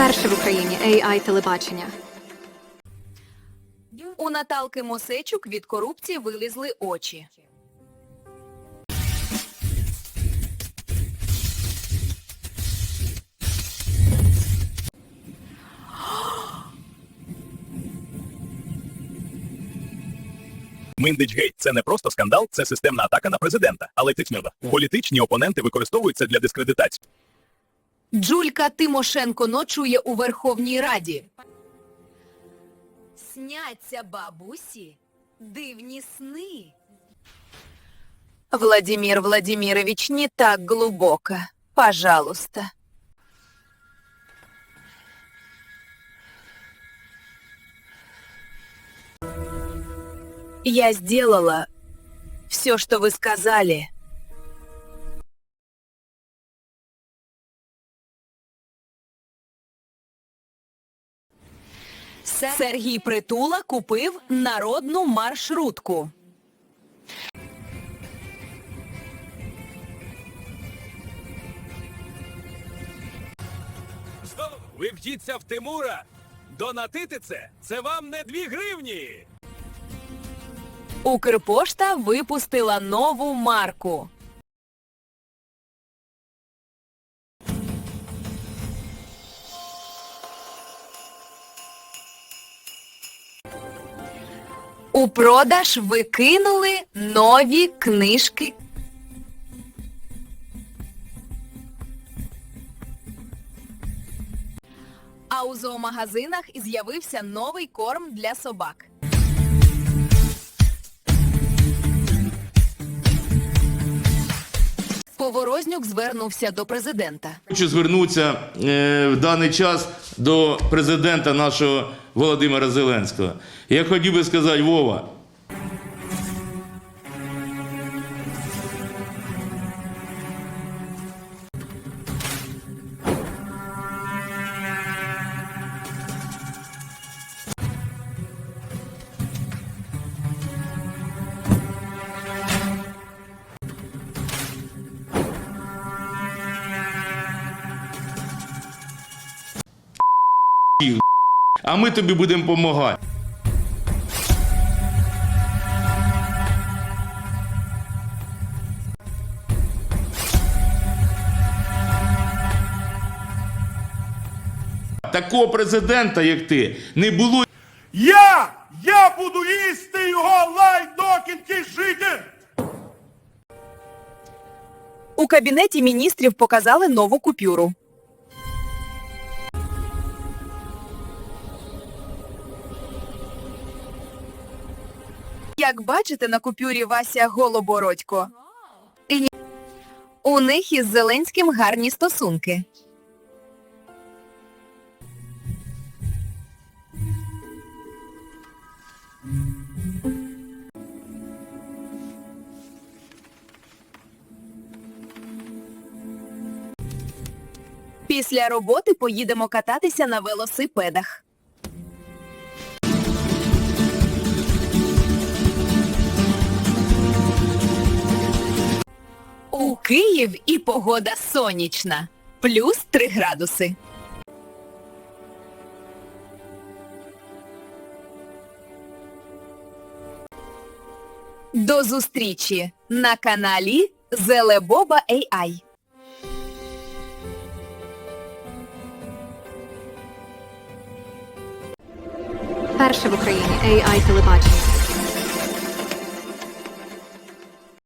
Перше в Україні AI телебачення. У Наталки Мосечук від корупції вилізли очі. Миндичгейт – це не просто скандал, це системна атака на президента. Але ти. Політичні опоненти використовуються для дискредитації. Джулька Тимошенко ночує у Верховній Раді. Сняться бабусі дивні сни. Владимир Владимирович, не так глубоко. Пожалуйста. Я сделала все, что вы сказали. Сергій Притула купив народну маршрутку. Ви вдіться в Тимура! Донатити це – це вам не дві гривні! Укрпошта випустила нову марку. У продаж викинули нові книжки. А у зоомагазинах з'явився новий корм для собак. Поворознюк звернувся до президента. Хочу звернутися е, в даний час до президента нашого Володимира Зеленського. Я хотів би сказати, Вова, а ми тобі будемо допомагати. Такого президента, як ти, не було Я! Я буду їсти його лай до кінці жити! У кабінеті міністрів показали нову купюру. Як бачите, на купюрі Вася Голобородько. У них із Зеленським гарні стосунки. Після роботи поїдемо кататися на велосипедах. Київ і погода сонячна. Плюс 3 градуси. До зустрічі на каналі Зелебоба AI. Перше в Україні AI телебачення.